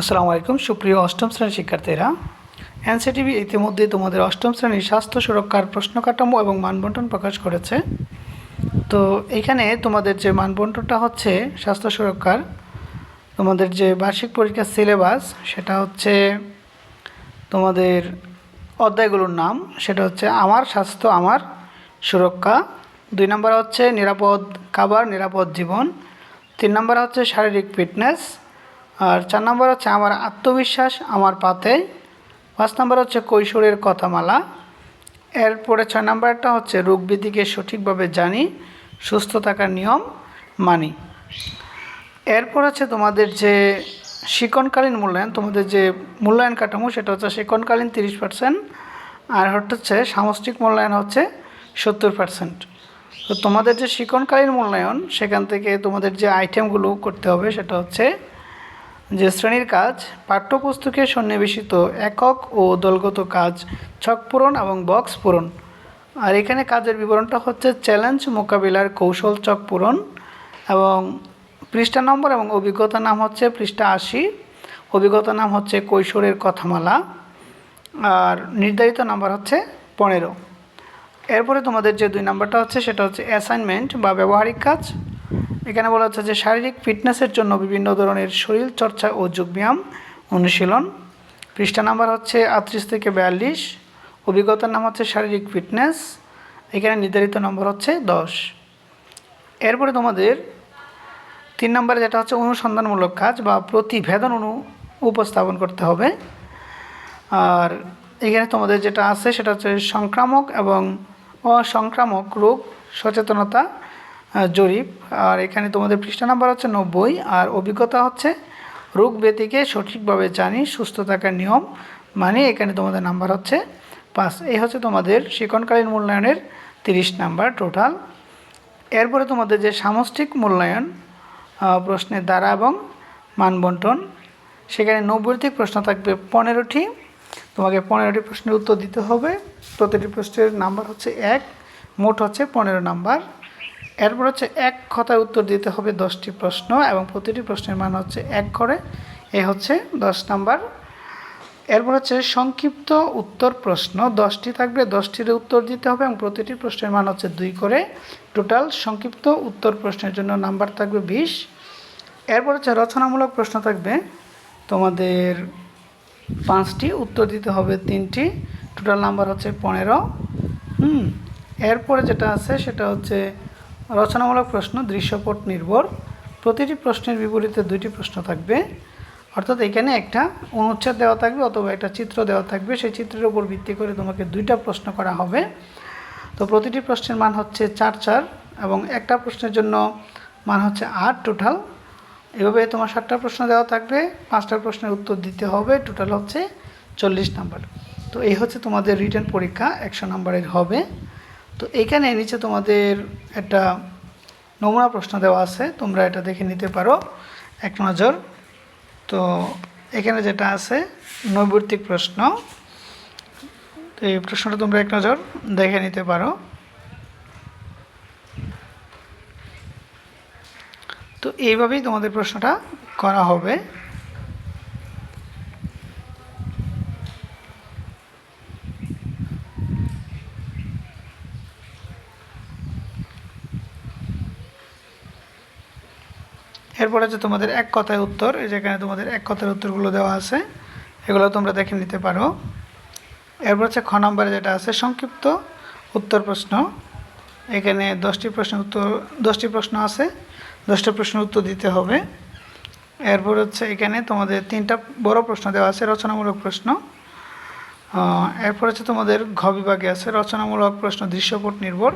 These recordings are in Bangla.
আসসালামু আলাইকুম, সুপ্রিয় অষ্টম শ্রেণির শিক্ষার্থীরা। এনসিটিভি ইতিমধ্যে তোমাদের অষ্টম শ্রেণির স্বাস্থ্য সুরক্ষার প্রশ্ন কাঠামো এবং মানবন্টন প্রকাশ করেছে। তো এখানে তোমাদের যে মানবন্টনটা হচ্ছে স্বাস্থ্য সুরক্ষার, তোমাদের যে বার্ষিক পরীক্ষার সিলেবাস, সেটা হচ্ছে তোমাদের অধ্যায়গুলোর নাম, সেটা হচ্ছে আমার স্বাস্থ্য, আমার সুরক্ষা। দুই নম্বর হচ্ছে নিরাপদ খাবার, নিরাপদ জীবন। তিন নম্বর হচ্ছে শারীরিক ফিটনেস। আর চার নম্বর হচ্ছে, আমার আত্মবিশ্বাস আমার পাতে। পাঁচ নম্বর হচ্ছে, কৈশোরের কথামালা। এরপরে ছয় নম্বরটা হচ্ছে, রোগবিধিকে সঠিকভাবে জানি, সুস্থ থাকার নিয়ম মানি। এরপর হচ্ছে, তোমাদের যে শিকনকালীন মূল্যায়ন, তোমাদের যে মূল্যায়ন কাঠামো, সেটা হচ্ছে শিকনকালীন তিরিশ পার্সেন্ট আর হচ্ছে সামষ্টিক মূল্যায়ন হচ্ছে সত্তর পার্সেন্ট তো তোমাদের যে শিকনকালীন মূল্যায়ন, সেখান থেকে তোমাদের যে আইটেমগুলো করতে হবে, সেটা হচ্ছে যে শ্রেণির কাজ, পাঠ্যপুস্তকে সন্নিবেশিত একক ও দলগত কাজ, ছক পূরণ এবং বক্স পূরণ। আর এখানে কাজের বিবরণটা হচ্ছে চ্যালেঞ্জ মোকাবিলার কৌশল চক পূরণ এবং পৃষ্ঠা নম্বর এবং অভিজ্ঞতা নাম হচ্ছে পৃষ্ঠা আশি। অভিজ্ঞতা নাম হচ্ছে কৈশোরের কথামালা। আর নির্ধারিত নাম্বার হচ্ছে পনেরো। এরপরে তোমাদের যে দুই নাম্বারটা হচ্ছে, সেটা হচ্ছে অ্যাসাইনমেন্ট বা ব্যবহারিক কাজ। এখানে বলা হচ্ছে যে শারীরিক ফিটনেসের জন্য বিভিন্ন ধরনের শরীর চর্চা ও যোগব্যায়াম অনুশীলন। পৃষ্ঠা নাম্বার হচ্ছে আটত্রিশ থেকে বিয়াল্লিশ। অভিজ্ঞতার নাম হচ্ছে শারীরিক ফিটনেস। এখানে নির্ধারিত নম্বর হচ্ছে দশ। এরপরে তোমাদের তিন নম্বরে যেটা হচ্ছে অনুসন্ধানমূলক কাজ বা প্রতিভেদন অনু উপস্থাপন করতে হবে। আর এখানে তোমাদের যেটা আছে সেটা হচ্ছে সংক্রামক এবং অসংক্রামক রোগ সচেতনতা জরিপ। আর এখানে তোমাদের পৃষ্ঠা নাম্বার হচ্ছে নব্বই। আর অভিজ্ঞতা হচ্ছে, রোগ ব্যাধিকে সঠিকভাবে জানি, সুস্থ থাকার নিয়ম মানে এখানে তোমাদের নাম্বার হচ্ছে পাঁচ। এই হচ্ছে তোমাদের শিকনকালীন মূল্যায়নের তিরিশ নাম্বার টোটাল। এরপরে তোমাদের যে সামষ্টিক মূল্যায়ন প্রশ্নের দ্বারা এবং মানবন্টন, সেখানে নব্বইটি প্রশ্ন থাকবে পনেরোটি। তোমাকে পনেরোটি প্রশ্নের উত্তর দিতে হবে। প্রতিটি প্রশ্নের নাম্বার হচ্ছে এক, মোট হচ্ছে পনেরো নাম্বার। এরপর হচ্ছে এক কথায় উত্তর দিতে হবে দশটি প্রশ্ন এবং প্রতিটি প্রশ্নের মান হচ্ছে এক করে। এ হচ্ছে দশ নাম্বার। এরপর হচ্ছে সংক্ষিপ্ত উত্তর প্রশ্ন। দশটি থাকবে, দশটির উত্তর দিতে হবে এবং প্রতিটি প্রশ্নের মান হচ্ছে দুই করে। টোটাল সংক্ষিপ্ত উত্তর প্রশ্নের জন্য নাম্বার থাকবে বিশ। এরপর হচ্ছে রচনামূলক প্রশ্ন থাকবে। তোমাদের পাঁচটি, উত্তর দিতে হবে তিনটি। টোটাল নাম্বার হচ্ছে পনেরো। হুম, এরপরে যেটা আছে সেটা হচ্ছে রচনামূলক প্রশ্ন, দৃশ্যপট নির্ভর। প্রতিটি প্রশ্নের বিপরীতে দুইটি প্রশ্ন থাকবে। অর্থাৎ এখানে একটা অনুচ্ছেদ দেওয়া থাকবে অথবা একটা চিত্র দেওয়া থাকবে। সেই চিত্রের উপর ভিত্তি করে তোমাকে দুইটা প্রশ্ন করা হবে। তো প্রতিটি প্রশ্নের মান হচ্ছে চার চার এবং একটা প্রশ্নের জন্য মান হচ্ছে আট টোটাল এভাবে তোমার সাতটা প্রশ্ন দেওয়া থাকবে। পাঁচটা প্রশ্নের উত্তর দিতে হবে। টোটাল হচ্ছে চল্লিশ নাম্বার তো এই হচ্ছে তোমাদের রিটার্ন পরীক্ষা। একশো নাম্বারের হবে। তো এইখানে নিচে তোমাদের একটা নমুনা প্রশ্ন দেওয়া আছে, তোমরা এটা দেখে নিতে পারো। এক নজর। তো এখানে যেটা আছে, নৈবর্তিক প্রশ্ন। তো এই প্রশ্নটা তোমরা এক নজর দেখে নিতে পারো। তো এইভাবেই তোমাদের প্রশ্নটা করা হবে। এরপর আছে তোমাদের এক কথায় উত্তর, এই যেখানে তোমাদের এক কথার উত্তরগুলো দেওয়া আছে, এগুলো তোমরা দেখে নিতে পারো। এরপর হচ্ছে খ নম্বরে যেটা আছে, সংক্ষিপ্ত উত্তর প্রশ্ন। এখানে দশটি প্রশ্ন উত্তর, দশটি প্রশ্ন আছে, দশটা প্রশ্নের উত্তর দিতে হবে। এরপর হচ্ছে এখানে তোমাদের তিনটা বড় প্রশ্ন দেওয়া আছে, রচনামূলক প্রশ্ন। এরপর হচ্ছে তোমাদের ঘ বিভাগে আছে, রচনামূলক প্রশ্ন, দৃশ্যপট নির্ভর।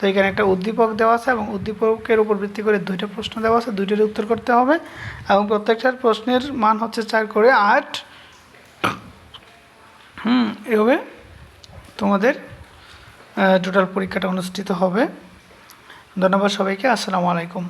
তো এখানে একটা উদ্দীপক দেওয়া আছে এবং উদ্দীপকের উপর ভিত্তি করে দুইটা প্রশ্ন দেওয়া আছে দুইটার উত্তর করতে হবে এবং প্রত্যেকটার প্রশ্নের মান হচ্ছে চার করে আট। হুম, এভাবে তোমাদের টোটাল পরীক্ষাটা অনুষ্ঠিত হবে। ধন্যবাদ সবাইকে, আসসালামু আলাইকুম।